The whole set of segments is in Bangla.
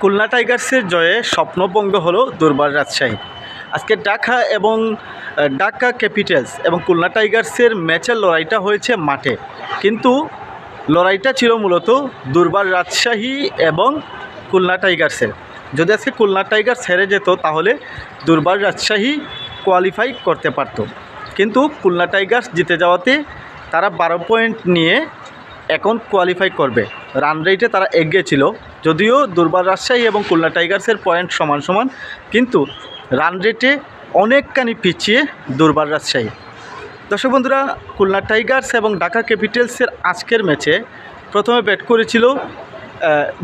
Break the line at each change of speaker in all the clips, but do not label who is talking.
খুলনা টাইগার্সের জয়ে স্বপ্নভঙ্গ হলো দুর্বার রাজশাহী। আজকে ঢাকা এবং ঢাকা ক্যাপিটালস এবং খুলনা টাইগার্সের ম্যাচের লড়াইটা হয়েছে মাঠে। কিন্তু লড়াইটা ছিল মূলত দুর্বার রাজশাহী এবং খুলনা টাইগার্সের। যদি আজকে খুলনা টাইগার্স হেরে যেত, তাহলে দুর্বার রাজশাহী কোয়ালিফাই করতে পারতো। কিন্তু খুলনা টাইগার্স জিতে যাওয়াতে তারা বারো পয়েন্ট নিয়ে এখন কোয়ালিফাই করবে। রান রেটে তারা এগিয়ে ছিল। যদিও দুর্বার রাজশাহী এবং খুলনা টাইগার্সের পয়েন্ট সমান সমান, কিন্তু রান রেটে অনেকখানি পিছিয়ে দুর্বার রাজশাহী। দর্শক বন্ধুরা, খুলনা টাইগার্স এবং ঢাকা ক্যাপিটালসের আজকের ম্যাচে প্রথমে ব্যাট করেছিল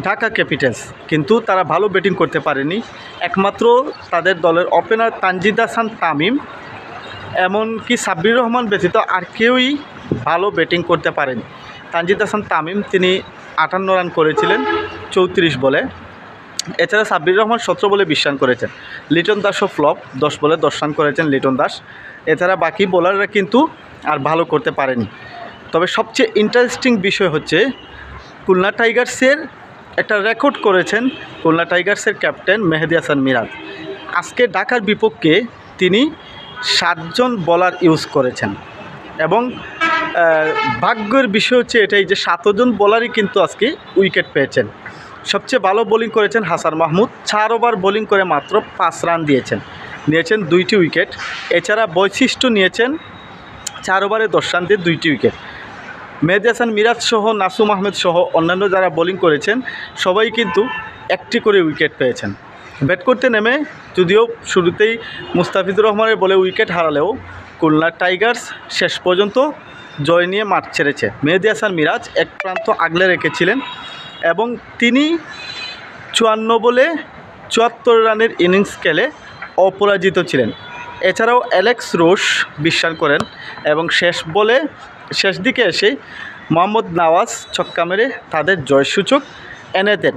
ঢাকা ক্যাপিটালস। কিন্তু তারা ভালো ব্যাটিং করতে পারেনি। একমাত্র তাদের দলের ওপেনার তানজিদ হাসান তামিম, এমনকি সাব্বির রহমান ব্যতীত আর কেউই ভালো ব্যাটিং করতে পারেনি। তানজিদ হাসান তামিম, তিনি আটান্ন রান করেছিলেন, চৌত্রিশ বলে। এছাড়া সাব্বির রহমান সতেরো বলে বিশ রান করেছেন। লিটন দাসও ফ্লপ, দশ বলে দশ রান করেছেন লিটন দাস। এছাড়া বাকি বোলাররা কিন্তু আর ভালো করতে পারেনি। তবে সবচেয়ে ইন্টারেস্টিং বিষয় হচ্ছে, খুলনা টাইগার্সের একটা রেকর্ড করেছেন খুলনা টাইগার্সের ক্যাপ্টেন মেহেদি হাসান মিরাজ। আজকে ঢাকার বিপক্ষে তিনি সাতজন বলার ইউজ করেছেন এবং ভাগ্যের বিষয় হচ্ছে এটাই যে সাতজন বোলারই কিন্তু আজকে উইকেট পেয়েছেন। সবচেয়ে ভালো বোলিং করেছেন হাসান মাহমুদ। চার ওভার বোলিং করে মাত্র পাঁচ রান দিয়েছেন। নিয়েছেন দুইটি উইকেট এছাড়া বৈশিষ্ট্য নিয়েছেন চার ওভারে দশ রান দিয়ে দুইটি উইকেট মেহেদি হাসান মিরাজ সহ, নাসুম আহমেদ সহ অন্যান্য যারা বোলিং করেছেন, সবাই কিন্তু একটি করে উইকেট পেয়েছেন। ব্যাট করতে নেমে যদিও শুরুতেই মুস্তাফিজুর রহমানের বলে উইকেট হারালেও খুলনা টাইগার্স শেষ পর্যন্ত জয় নিয়ে মাঠ ছেড়েছে। মেহেদি হাসান মিরাজ এক প্রান্ত আগলে রেখেছিলেন এবং তিনি চুয়ান্ন বলে চুয়াত্তর রানের ইনিংস খেলে অপরাজিত ছিলেন। এছাড়াও অ্যালেক্স রোশ বিশ্বাস করেন এবং শেষ বলে, শেষ দিকে এসে মোহাম্মদ নওয়াজ ছক্কা মেরে তাদের জয়সূচক এনে দেন।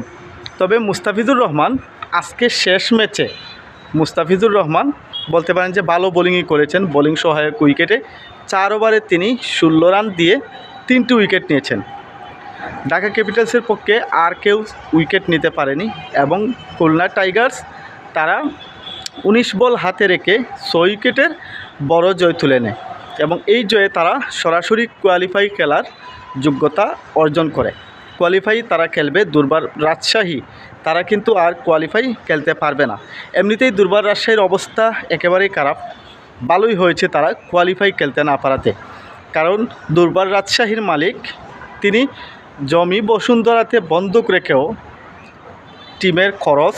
তবে মুস্তাফিজুর রহমান আজকে শেষ ম্যাচে মুস্তাফিজুর রহমান বলতে পারেন যে ভালো বোলিংই করেছেন। বোলিং সহায়ক উইকেটে চার ওভারে তিনি ষোলো রান দিয়ে তিনটি উইকেট নিয়েছেন। ঢাকা ক্যাপিটালসের পক্ষে আর কেউ উইকেট নিতে পারেনি এবং খুলনা টাইগার্স তারা উনিশ বল হাতে রেখে ছয় উইকেটের বড় জয় তুলে নেয় এবং এই জয়ে তারা সরাসরি কোয়ালিফাই খেলার যোগ্যতা অর্জন করে। কোয়ালিফাই তারা খেলবে দুর্বার রাজশাহী, তারা কিন্তু আর কোয়ালিফাই খেলতে পারবে না। এমনিতেই দুর্বার রাজশাহীর অবস্থা একেবারেই খারাপ। ভালোই হয়েছে তারা কোয়ালিফাই খেলতে না পারাতে। কারণ দুর্বার রাজশাহীর মালিক তিনি জমি বসুন্ধরাতে বন্ধক রেখেও টিমের খরচ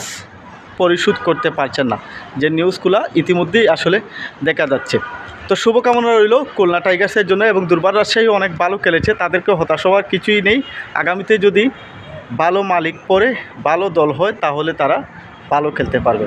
পরিশোধ করতে পারছেন না। যে নিউজগুলো ইতিমধ্যেই আসলে দেখা যাচ্ছে। তো শুভকামনা রইল খুলনা টাইগার্সের জন্য এবং দুর্বার রাজশাহী অনেক ভালো খেলেছে, তাদেরকে হতাশ হওয়ার কিছুই নেই। আগামীতে যদি ভালো মালিক পরে ভালো দল হয়, তাহলে তারা ভালো খেলতে পারবে।